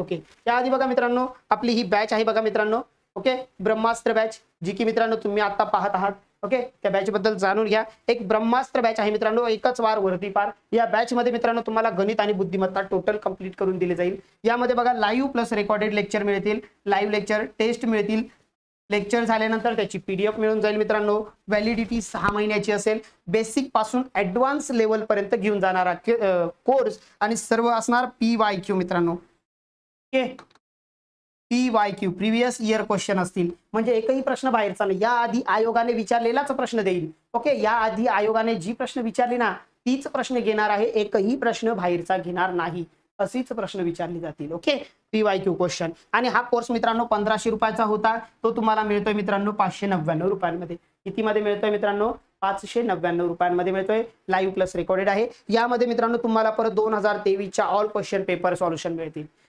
Okay त्याआधी बघा मित्रांनो आपली ही बॅच आहे बघा मित्रांनो. ओके ब्रह्मास्त्र बॅच जी की मित्रांनो तुम्ही आता पाहत आहात. ओके त्या बॅच बद्दल जाणून घ्या. एक ब्रह्मास्त्र बॅच आहे मित्रांनो एकच वार वरती पार. या बॅच मध्ये मित्रांनो तुम्हाला गणित आणि बुद्धिमत्ता टोटल कंप्लीट करून दिली जाईल. यामध्ये बघा लाईव्ह प्लस रेकॉर्डेड लेक्चर मिळतील. लाईव्ह लेक्चर टेस्ट मिळतील. लेक्चर झाल्यानंतर त्याची पीडीएफ मिळून जाईल मित्रांनो. व्हॅलिडिटी सहा महिन्याची असेल. बेसिकपासून ऍडव्हान्स लेवल पर्यंत घेऊन जाणारा कोर्स आणि सर्व असणार पी वाय क्यू मित्रांनो. P Y Q previous year question असतील. म्हणजे एकही प्रश्न बाहेरचा नाही. याआधी आयोगाने विचारलेलाच प्रश्न देईल. ओके? याआधी आयोगाने जी प्रश्न विचारली ना तीच प्रश्न घेणार आहे. एकही प्रश्न बाहेरचा घेणार नाही. असेच प्रश्न विचारले जातील. Okay? P Y Q question आणि हा कोर्स मित्रांनो पंधराशे रुपयाचा होता. तो तुम्हाला मिळतोय मित्रांनो पाचशे नव्याण्णव रुपयांमध्ये. कितीमध्ये मिळतोय मित्रांनो? पाचशे नव्याण्णव रुपयांमध्ये मिळतोय. लाईव्ह प्लस रेकॉर्डेड आहे. यामध्ये मित्रांनो तुम्हाला परत दोन हजार तेवीसच्या ऑल क्वेश्चन पेपर सॉल्युशन मिळतील.